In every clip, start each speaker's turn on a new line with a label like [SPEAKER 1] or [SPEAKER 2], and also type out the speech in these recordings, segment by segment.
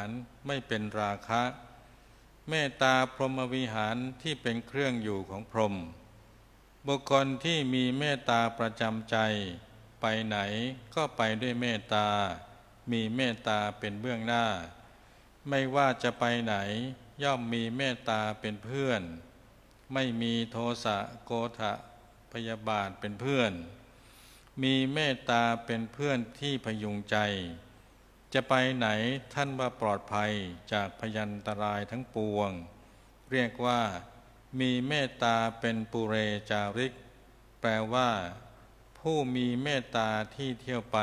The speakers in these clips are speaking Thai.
[SPEAKER 1] ารไม่เป็นราคะ เมตตาพรหมวิหารที่เป็นเครื่องอยู่ของพรหมบุคคลที่มีเมตตาประจำใจ ไปไหนก็ไปด้วยเมตตา มีเมตตาเป็นเบื้องหน้า ไม่ว่าจะไปไหนย่อมมีเมตตาเป็นเพื่อน ไม่มีโทสะโกทะพยาบาทเป็นเพื่อน มีเมตตาเป็นเพื่อนที่พยุงใจ จะไปไหนท่านว่าปลอดภัยจากพยันตรายทั้งปวง เรียกว่ามีเมตตาเป็นปุเรจาริก แปลว่า ผู้มีเมตตาที่เที่ยวไป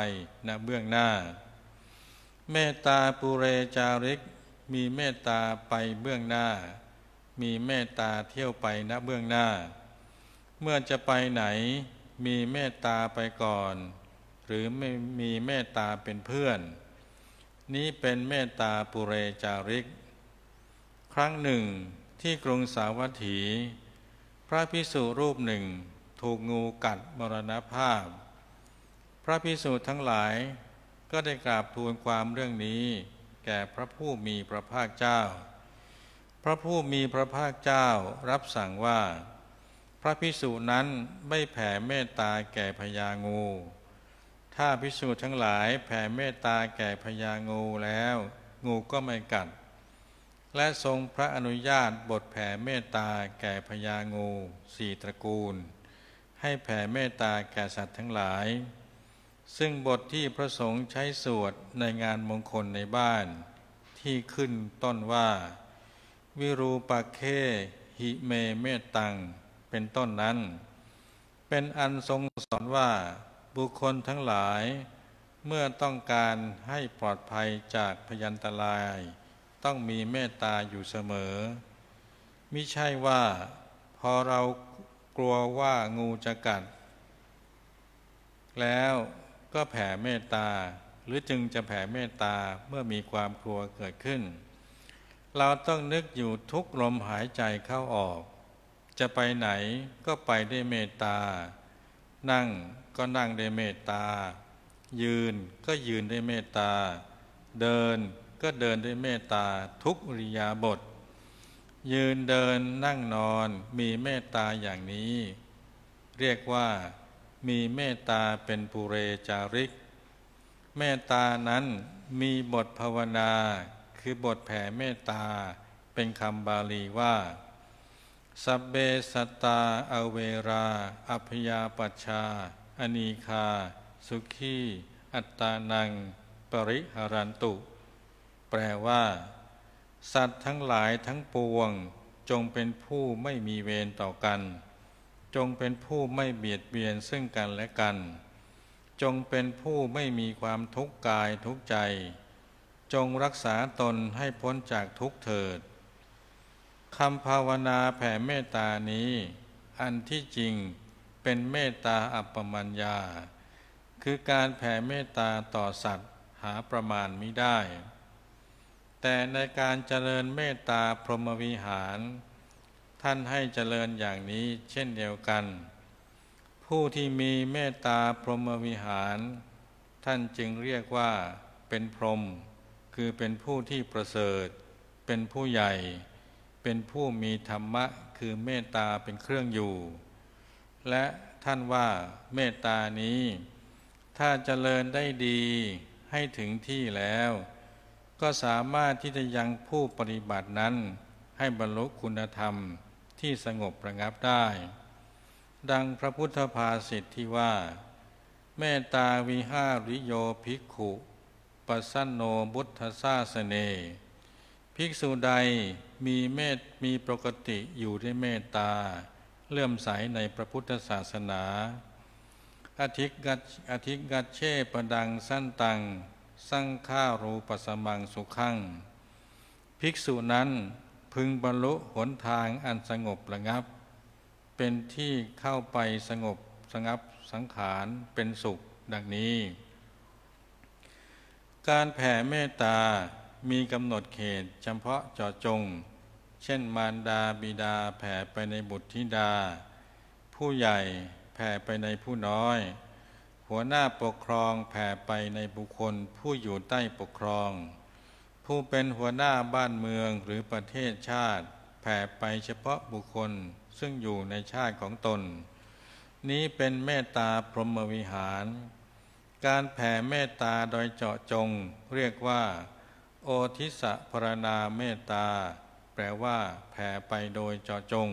[SPEAKER 1] ณเบื้องหน้า เมตตาปุเรจาริก มีเมตตาไปเบื้องหน้า มีเมตตาเที่ยวไปณเบื้องหน้า เมื่อจะไปไหน มีเมตตาไปก่อน หรือไม่มีเมตตาเป็นเพื่อน นี้เป็นเมตตาปุเรจาริก ครั้งหนึ่งที่กรุงสาวัตถี พระพิสุรูปหนึ่งถูกงูกัดมรณภาพ พระพิสุทั้งหลายก็ได้กราบทูลความเรื่องนี้ แก่พระผู้มีพระภาคเจ้า พระผู้มีพระภาคเจ้ารับสั่งว่า พระพิสุนั้นไม่แผ่เมตตาแก่พญางู ถ้าพิสุทั้งหลายแผ่เมตตาแก่พญางูแล้ว งูก็ไม่กัด และทรงพระอนุญาตบทแผ่เมตตาแก่พญางูสี่ตระกูล ให้แผ่เมตตาแก่สัตว์ทั้งหลาย ซึ่งบทที่พระสงฆ์ใช้สวดในงานมงคลในบ้าน ที่ขึ้นต้นว่า วิรูปเคหิเมเมตตัง เป็นต้นนั้น เป็นอันทรงสอนว่า บุคคลทั้งหลาย เมื่อต้องการให้ปลอดภัยจากพยันตราย ต้องมีเมตตาอยู่เสมอ มิใช่ว่า พอเรากลัวว่างูจะกัด แล้วก็แผ่เมตตา หรือจึงจะแผ่เมตตาเมื่อมีความกลัวเกิดขึ้น เราต้องนึกอยู่ทุกลมหายใจเข้าออก จะไปไหนก็ไปได้เมตตา นั่งก็นั่งได้เมตตา ยืนก็ยืนได้เมตตา เดินก็เดินด้วยเมตตาทุกอริยาบท ยืนเดินนั่งนอนมีเมตตาอย่างนี้ เรียกว่ามีเมตตาเป็นปุเรจาริก เมตตานั้นมีบทภาวนา คือบทแผ่เมตตา เป็นคำบาลีว่า สัพเบสตาอเวรา อัพยาปัชชา อนีคา สุขีอัตตานัง ปริหารันตุ แปลว่า สัตว์ทั้งหลายทั้งปวง จงเป็นผู้ไม่มีเวรต่อกัน จงเป็นผู้ไม่เบียดเบียนซึ่งกันและกัน จงเป็นผู้ไม่มีความทุกข์กายทุกใจ จงรักษาตนให้พ้นจากทุกเถิด คำภาวนาแผ่เมตตานี้ อันที่จริงเป็นเมตตาอัปปมัญญา คือการแผ่เมตตาต่อสัตว์หาประมาณมิได้ แต่ในการเจริญเมตตาพรหมวิหาร ท่านให้เจริญอย่างนี้เช่นเดียวกัน ผู้ที่มีเมตตาพรหมวิหาร ท่านจึงเรียกว่าเป็นพรหมคือเป็นผู้ที่ประเสริฐ เป็นผู้ใหญ่ เป็นผู้มีธรรมะคือเมตตาเป็นเครื่องอยู่ และท่านว่าเมตตานี้ ถ้าเจริญได้ดีให้ถึงที่แล้ว ก็สามารถที่จะยังผู้ปฏิบัตินั้น ให้บรรลุคุณธรรมที่สงบระงับได้ ดังพระพุทธภาษิตที่ว่า เมตตาวิหาริโยภิกขุปัสนโนบุทธซาสเน ภิกษุใด มีเมตมีปกติอยู่ด้วยเมตตา เลื่อมใสในพระพุทธศาสนาอธิกัจอธิกัจเชปดังสั้นตัง สังฆารูปสมังสุขัง ภิกษุนั้นพึงบรรลุหนทางอันสงบระงับ เป็นที่เข้าไปสงบสงับสังขารเป็นสุขดังนี้ การแผ่เมตตา มีกำหนดเขตเฉพาะเจาะจง เช่นมารดาบิดาแผ่ไปในบุตรธิดา ผู้ใหญ่แผ่ไปในผู้น้อย หัวหน้าปกครองแผ่ไปในบุคคลผู้อยู่ใต้ปกครอง ผู้เป็นหัวหน้าบ้านเมืองหรือประเทศชาติ แผ่ไปเฉพาะบุคคลซึ่งอยู่ในชาติของตน นี้เป็นเมตตาพรหมวิหาร การแผ่เมตตาโดยเจาะจงเรียกว่า โอทิสะพรณาเมตตา แปลว่าแผ่ไปโดยเจาะจง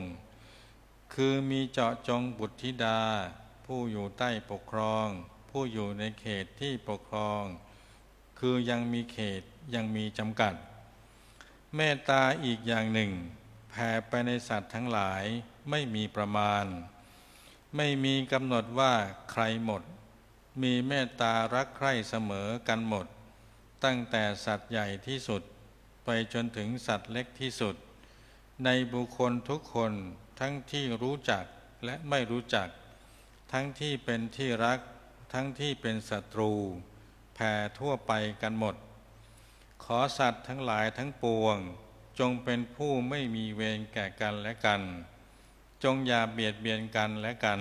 [SPEAKER 1] คือมีเจาะจงบุตรธิดา ผู้อยู่ใต้ปกครอง ผู้อยู่ในเขตที่ปกครอง คือยังมีเขตยังมีจำกัด เมตตาอีกอย่างหนึ่ง แผ่ไปในสัตว์ทั้งหลายไม่มีประมาณ ไม่มีกำหนดว่าใครหมด มีเมตตารักใคร่เสมอกันหมด ตั้งแต่สัตว์ใหญ่ที่สุด ไปจนถึงสัตว์เล็กที่สุด ในบุคคลทุกคนทั้งที่รู้จักและไม่รู้จัก ทั้งที่เป็นที่รัก ทั้งที่เป็นศัตรู แผ่ทั่วไปกันหมด ขอสัตว์ทั้งหลายทั้งปวง จงเป็นผู้ไม่มีเวรแก่กันและกัน จงอย่าเบียดเบียนกันและกัน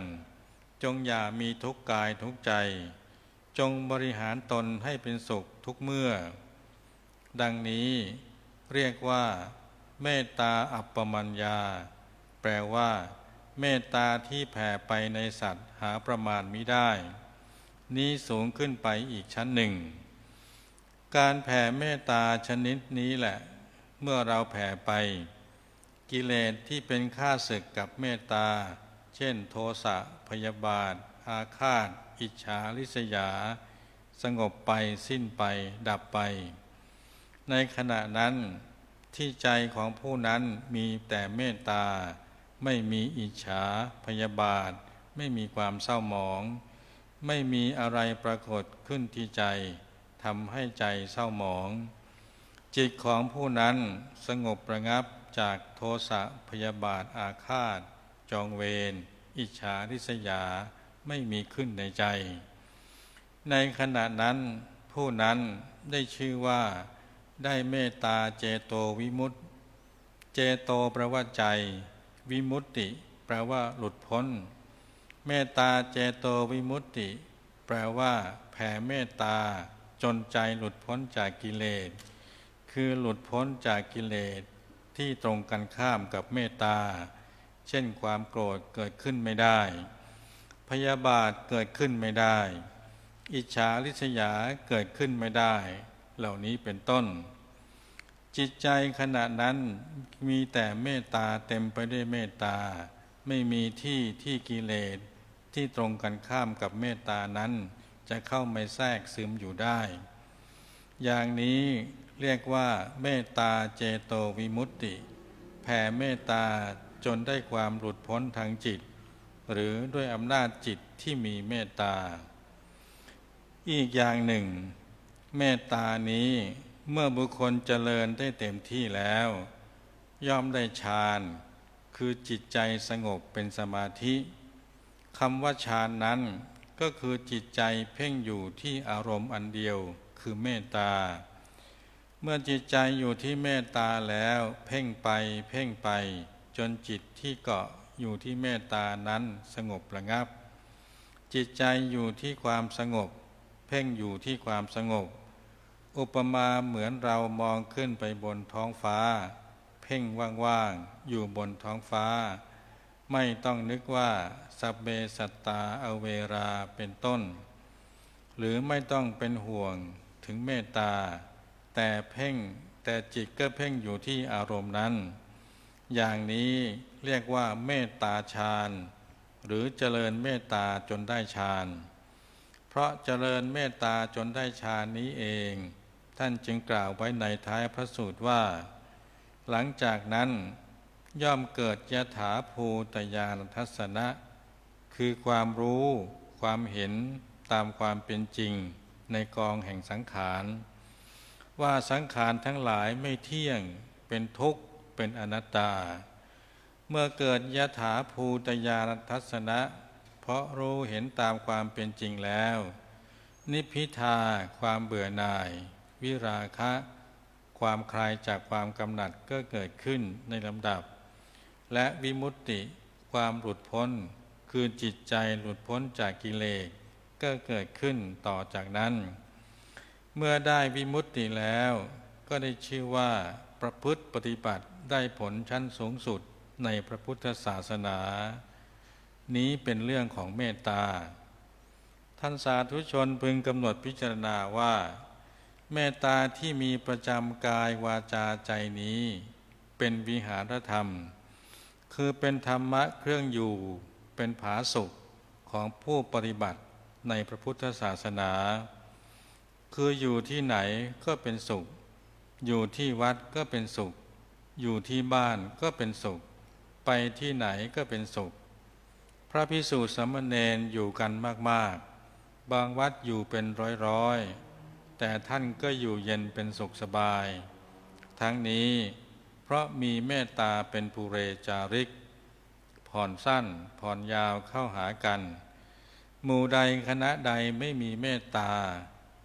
[SPEAKER 1] จงอย่ามีทุกข์กายทุกใจ จงบริหารตนให้เป็นสุขทุกเมื่อ ดังนี้เรียกว่า เมตตาอัปปมัญญา แปลว่า เมตตาที่แผ่ไปในสัตว์หาประมาณมิได้ นี้สูงขึ้นไปอีกชั้นหนึ่ง การแผ่เมตตาชนิดนี้แหละ เมื่อเราแผ่ไป กิเลสที่เป็นข้าศึกกับเมตตา เช่น โทสะพยาบาท อาฆาต อิจฉาริษยา สงบไปสิ้นไปดับไป ในขณะนั้นที่ใจของผู้นั้นมีแต่เมตตา ไม่มีอิจฉาพยาบาท ไม่มีความเศร้าหมอง ไม่มีอะไรปรากฏขึ้นที่ใจทำให้ใจเศร้าหมอง จิตของผู้นั้นสงบประงับจากโทสะพยาบาทอาฆาต จองเวร อิจฉาริษยา ไม่มีขึ้นในใจ ในขณะนั้นผู้นั้นได้ชื่อว่าได้เมตตาเจโตวิมุตติ เจโตแปลว่าใจ วิมุตติ แปลว่าหลุดพ้น เมตตาเจโตวิมุตติ แปลว่าแผ่เมตตา จนใจหลุดพ้นจากกิเลส คือหลุดพ้นจากกิเลสที่ตรงกันข้ามกับเมตตา เช่นความโกรธเกิดขึ้นไม่ได้ พยาบาทเกิดขึ้นไม่ได้ อิจฉาริษยาเกิดขึ้นไม่ได้ เหล่านี้เป็นต้น จิตใจขณะนั้นมีแต่เมตตาเต็มไปด้วยเมตตา ไม่มีที่ที่กิเลสที่ตรงกันข้ามกับเมตตานั้น จะเข้าไม่แทรกซึมอยู่ได้ อย่างนี้เรียกว่าเมตตาเจโตวิมุตติ แผ่เมตตาจนได้ความหลุดพ้นทางจิต หรือด้วยอำนาจจิตที่มีเมตตา อีกอย่างหนึ่ง เมตตานี้เมื่อบุคคลเจริญได้เต็มที่แล้ว ย่อมได้ฌาน คือจิตใจสงบเป็นสมาธิคำว่าฌานนั้นก็คือจิตใจเพ่งอยู่ที่อารมณ์อันเดียวคือเมตตา เมื่อจิตใจอยู่ที่เมตตาแล้ว เพ่งไปเพ่งไป จนจิตที่เกาะ อยู่ที่เมตตานั้นสงบระงับ จิตใจอยู่ที่ความสงบ เพ่งอยู่ที่ความสงบ อุปมาเหมือนเรามองขึ้นไปบนท้องฟ้า เพ่งว่างๆอยู่บนท้องฟ้า ไม่ต้องนึกว่าสัพเบสัตตาอเวราเป็นต้น หรือไม่ต้องเป็นห่วงถึงเมตตาแต่เพ่งแต่จิตก็เพ่งอยู่ที่อารมณ์นั้น อย่างนี้เรียกว่าเมตตาฌานหรือเจริญเมตตาจนได้ฌานเพราะเจริญเมตตาจนได้ฌานนี้เอง ท่านจึงกล่าวไว้ในท้ายพระสูตรว่า หลังจากนั้นย่อมเกิดยถาภูตยานทัศนะ คือความรู้ความเห็นตามความเป็นจริงในกองแห่งสังขาร ว่าสังขารทั้งหลายไม่เที่ยงเป็นทุกข์ เป็นอนัตตา เมื่อเกิดยถาภูตยานทัศนะ เพราะรู้เห็นตามความเป็นจริงแล้ว นิพิทาความเบื่อหน่าย วิราคะ ความคลายจากความกำหนัดก็เกิดขึ้นในลำดับ และวิมุตติความหลุดพ้น คือจิตใจหลุดพ้นจากกิเลสก็เกิดขึ้นต่อจากนั้น เมื่อได้วิมุตติแล้ว ก็ได้ชื่อว่าประพฤติปฏิบัติ ได้ผลชั้นสูงสุดในพระพุทธศาสนา นี้เป็นเรื่องของเมตตา ท่านสาธุชนพึงกำหนดพิจารณาว่า เมตตาที่มีประจำกายวาจาใจนี้ เป็นวิหารธรรม คือเป็นธรรมะเครื่องอยู่เป็นผาสุขของผู้ปฏิบัติในพระพุทธศาสนา คืออยู่ที่ไหนก็เป็นสุข อยู่ที่วัดก็เป็นสุข อยู่ที่บ้านก็เป็นสุข ไปที่ไหนก็เป็นสุข พระพิสุสามเณรอยู่กันมากๆ บางวัดอยู่เป็นร้อยๆ แต่ท่านก็อยู่เย็นเป็นสุขสบาย ทั้งนี้เพราะมีเมตตาเป็นภูเรจาริก ผ่อนสั้นผ่อนยาวเข้าหากัน หมู่ใดคณะใดไม่มีเมตตา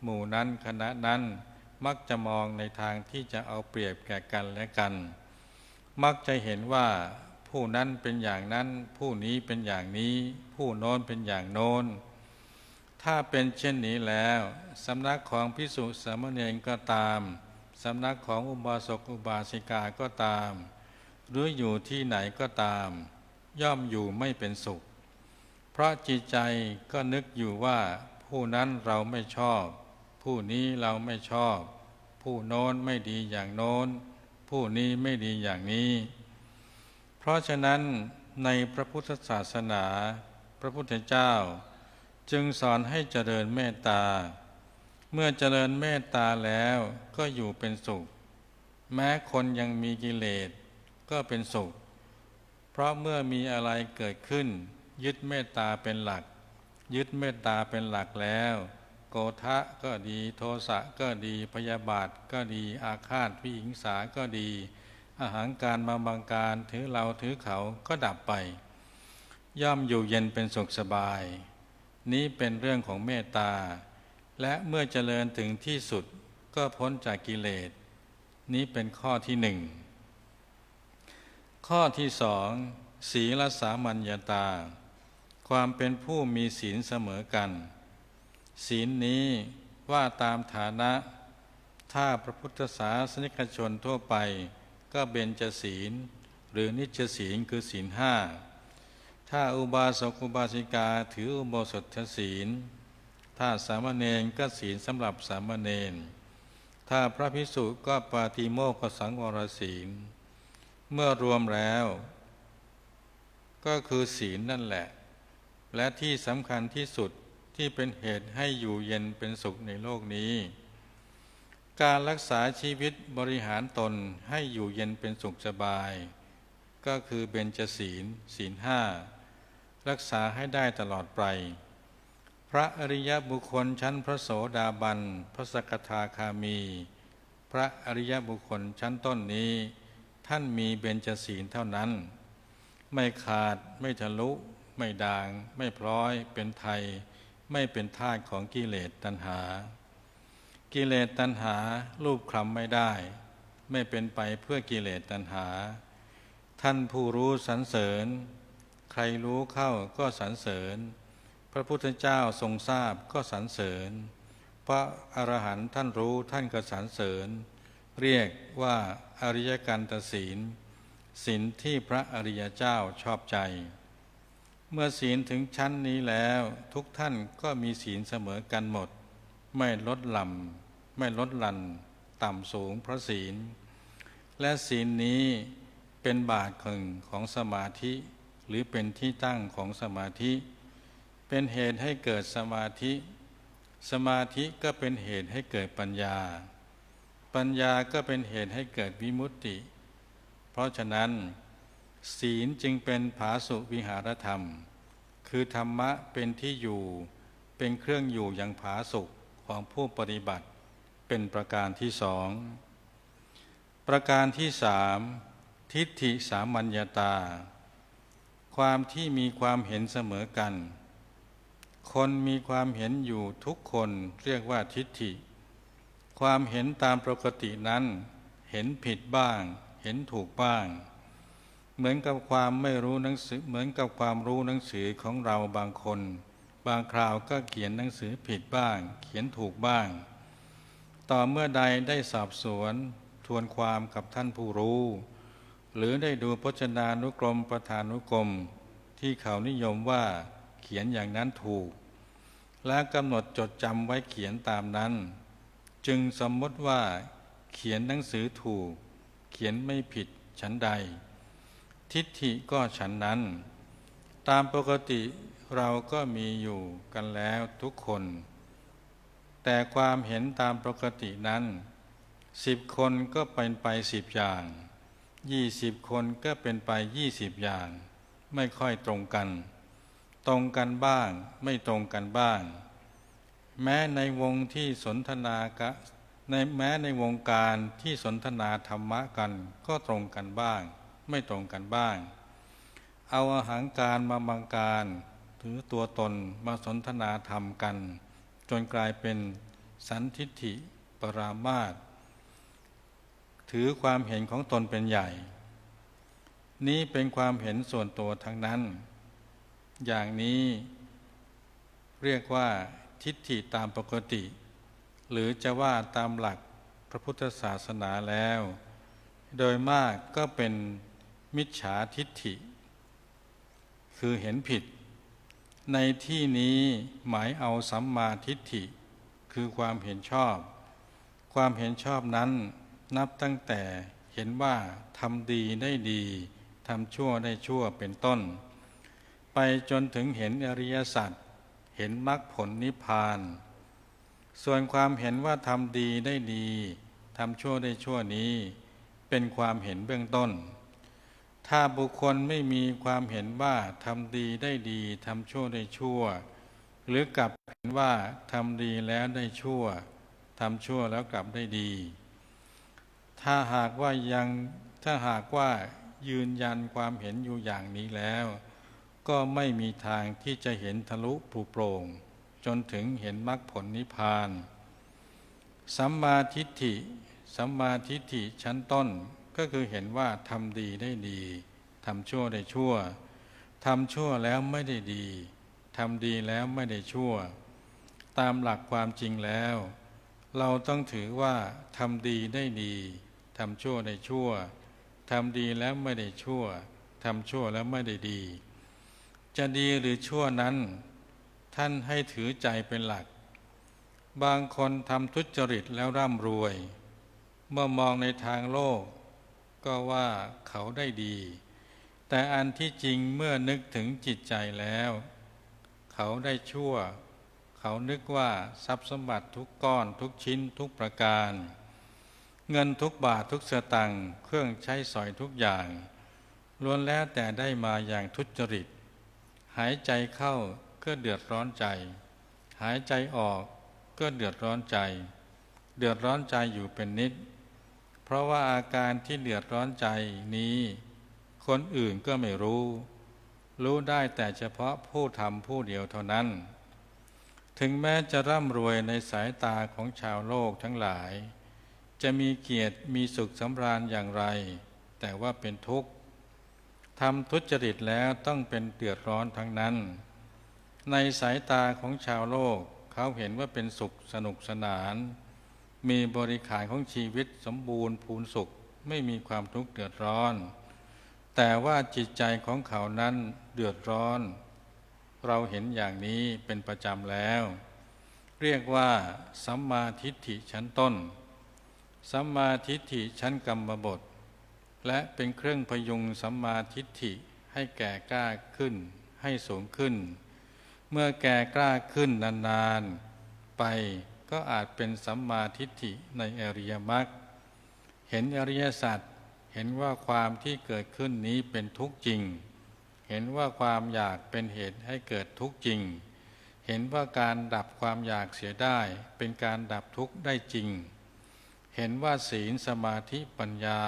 [SPEAKER 1] หมู่นั้นคณะนั้น มักจะมองในทางที่จะเอาเปรียบแก่กันและกัน มักจะเห็นว่าผู้นั้นเป็นอย่างนั้น ผู้นี้เป็นอย่างนี้ ผู้โน้นเป็นอย่างโน้น ถ้าเป็นเช่นนี้แล้วสำนักของพิสุสามเณรก็ตามสำนักของอุบาสกอุบาสิกาก็ตาม หรืออยู่ที่ไหนก็ตาม ย่อมอยู่ไม่เป็นสุข เพราะจิตใจก็นึกอยู่ว่าผู้นั้นเราไม่ชอบ ผู้นี้เราไม่ชอบ ผู้โน้นไม่ดีอย่างโน้น ผู้นี้ไม่ดีอย่างนี้ เพราะฉะนั้นในพระพุทธศาสนา พระพุทธเจ้า จึงสอนให้เจริญเมตตา เมื่อเจริญเมตตาแล้วก็อยู่เป็นสุข แม้คนยังมีกิเลสก็เป็นสุข เพราะเมื่อมีอะไรเกิดขึ้น ยึดเมตตาเป็นหลัก ยึดเมตตาเป็นหลักแล้ว โกทะก็ดีโทสะก็ดีพยาบาทก็ดีอาฆาตวิหิงสาก็ดี อาหารการมาบังการถือเราถือเขาก็ดับไป ย่อมอยู่เย็นเป็นสุขสบาย นี้เป็นเรื่องของเมตตา และเมื่อเจริญถึงที่สุดก็พ้นจากกิเลส นี้เป็นข้อที่หนึ่ง ข้อที่สองศีลสามัญญาตา ความเป็นผู้มีศีลเสมอกัน ศีลนี้ว่าตามฐานะ ถ้าพระพุทธศาสนิกชนทั่วไป ก็เบญจศีล หรือนิจศีลคือศีลห้าถ้าอุบาสกอุบาสิกาถืออุโบสถศีล ถ้าสามเณรก็ศีลสำหรับสามเณร ถ้าพระพิสุก็ปาติโมกสังวรศีล เมื่อรวมแล้ว ก็คือศีลนั่นแหละ และที่สำคัญที่สุด ที่เป็นเหตุให้อยู่เย็นเป็นสุขในโลกนี้ การรักษาชีวิตบริหารตนให้อยู่เย็นเป็นสุขสบาย ก็คือเบญจศีล ศีลห้ารักษาให้ได้ตลอดไป พระอริยบุคคลชั้นพระโสดาบัน พระสกทาคามี พระอริยบุคคลชั้นต้นนี้ ท่านมีเบญจศีลเท่านั้น ไม่ขาดไม่ทะลุ ไม่ด่าง ไม่พร้อยเป็นไทย ไม่เป็นทาสของกิเลสตัณหา กิเลสตัณหารูปคลำไม่ได้ ไม่เป็นไปเพื่อกิเลสตัณหา ท่านผู้รู้สรรเสริญ ใครรู้เข้าก็สรรเสริญ พระพุทธเจ้าทรงทราบก็สรรเสริญ พระอรหันต์ท่านรู้ท่านก็สรรเสริญ เรียกว่าอริยกันตศีลศีลที่พระอริยเจ้าชอบใจ เมื่อศีลถึงชั้นนี้แล้ว ทุกท่านก็มีศีลเสมอกันหมด ไม่ลดลำไม่ลดลันต่ำสูงเพราะศีล และศีลนี้เป็นบาทของของสมาธิ หรือเป็นที่ตั้งของสมาธิ เป็นเหตุให้เกิดสมาธิ สมาธิก็เป็นเหตุให้เกิดปัญญา ปัญญาก็เป็นเหตุให้เกิดวิมุตติ เพราะฉะนั้น ศีลจึงเป็นผาสุวิหารธรรม คือธรรมะเป็นที่อยู่ เป็นเครื่องอยู่อย่างผาสุขของผู้ปฏิบัติ เป็นประการที่สอง ประการที่สามทิฏฐิสามัญญาตา ความที่มีความเห็นเสมอกัน คนมีความเห็นอยู่ทุกคนเรียกว่าทิฏฐิ ความเห็นตามปกตินั้น เห็นผิดบ้าง เห็นถูกบ้าง เหมือนกับความไม่รู้หนังสือเหมือนกับความรู้หนังสือของเราบางคน บางคราวก็เขียนหนังสือผิดบ้าง เขียนถูกบ้าง ต่อเมื่อใดได้สอบสวน ทวนความกับท่านผู้รู้ หรือได้ดูพจนานุกรมประธานุกรม ที่เขานิยมว่าเขียนอย่างนั้นถูก และกำหนดจดจำไว้เขียนตามนั้น จึงสมมติว่า เขียนหนังสือถูก เขียนไม่ผิดฉันใด ทิฏฐิก็ฉันนั้น ตามปกติเราก็มีอยู่กันแล้วทุกคน แต่ความเห็นตามปกตินั้นสิบคนก็เป็นไปสิบอย่างยี่สิบคนก็เป็นไปยี่สิบอย่าง ไม่ค่อยตรงกัน ตรงกันบ้างไม่ตรงกันบ้าง แม้ในวงที่สนทนากะในแม้ในวงการที่สนทนาธรรมะกันก็ตรงกันบ้าง ไม่ตรงกันบ้าง เอาอาหางการมาบังการถือตัวตนมาสนทนาธรรมกัน จนกลายเป็นสันทิฏฐิปรามาตถือความเห็นของตนเป็นใหญ่ นี้เป็นความเห็นส่วนตัวทั้งนั้น อย่างนี้เรียกว่าทิฏฐิตามปกติ หรือจะว่าตามหลักพระพุทธศาสนาแล้ว โดยมากก็เป็น มิจฉาทิฏฐิ คือเห็นผิด ในที่นี้หมายเอาสัมมาทิฏฐิ คือความเห็นชอบ ความเห็นชอบนั้นนับตั้งแต่เห็นว่าทำดีได้ดีทำชั่วได้ชั่วเป็นต้น ไปจนถึงเห็นอริยสัจเห็นมรรคผลนิพพาน ส่วนความเห็นว่าทำดีได้ดีทำชั่วได้ชั่วนี้ เป็นความเห็นเบื้องต้น ถ้าบุคคลไม่มีความเห็นว่าทำดีได้ดีทำชั่วได้ชั่ว หรือกลับเห็นว่าทำดีแล้วได้ชั่วทำชั่วแล้วกลับได้ดี ถ้าหากว่ายังถ้าหากว่ายืนยันความเห็นอยู่อย่างนี้แล้ว ก็ไม่มีทางที่จะเห็นทะลุปลุโปร่ง จนถึงเห็นมรรคผลนิพพานสัมมาทิฏฐิสัมมาทิฏฐิชั้นต้น ก็คือเห็นว่าทำดีได้ดีทำชั่วได้ชั่วทำชั่วแล้วไม่ได้ดีทำดีแล้วไม่ได้ชั่ว ตามหลักความจริงแล้ว เราต้องถือว่าทำดีได้ดีทำชั่วในชั่วทำดีแล้วไม่ได้ชั่วทำชั่วแล้วไม่ได้ดี จะดีหรือชั่วนั้น ท่านให้ถือใจเป็นหลัก บางคนทำทุจริตแล้วร่ำรวย เมื่อมองในทางโลก ก็ว่าเขาได้ดี แต่อันที่จริงเมื่อนึกถึงจิตใจแล้ว เขาได้ชั่ว เขานึกว่าทรัพย์สมบัติทุกก้อนทุกชิ้นทุกประการ เงินทุกบาททุกสตังค์เครื่องใช้สอยทุกอย่างล้วนแล้วแต่ได้มาอย่างทุจริต หายใจเข้าก็เดือดร้อนใจ หายใจออกก็เดือดร้อนใจ เดือดร้อนใจอยู่เป็นนิด เพราะว่าอาการที่เดือดร้อนใจนี้ คนอื่นก็ไม่รู้ รู้ได้แต่เฉพาะผู้ทำผู้เดียวเท่านั้น ถึงแม้จะร่ำรวยในสายตาของชาวโลกทั้งหลาย จะมีเกียรติมีสุขสำราญอย่างไร แต่ว่าเป็นทุกข์ทำทุจริตแล้วต้องเป็นเดือดร้อนทั้งนั้น ในสายตาของชาวโลกเขาเห็นว่าเป็นสุขสนุกสนาน มีบริขารของชีวิตสมบูรณ์พูนสุขไม่มีความทุกข์เดือดร้อน แต่ว่าจิตใจของเขานั้นเดือดร้อน เราเห็นอย่างนี้เป็นประจำแล้ว เรียกว่าสัมมาทิฏฐิชั้นต้น สัมมาทิฏฐิชั้นกรรมบท และเป็นเครื่องพยุงสัมมาทิฏฐิให้แก่กล้าขึ้น ให้สูงขึ้น เมื่อแก่กล้าขึ้นนานๆไป ก็อาจเป็นสัมมาทิฏฐิในอริยมรรคเห็นอริยสัจเห็นว่าความที่เกิดขึ้นนี้เป็นทุกข์จริง เห็นว่าความอยากเป็นเหตุให้เกิดทุกข์จริง เห็นว่าการดับความอยากเสียได้ เป็นการดับทุกข์ได้จริง เห็นว่าศีลสมาธิปัญญา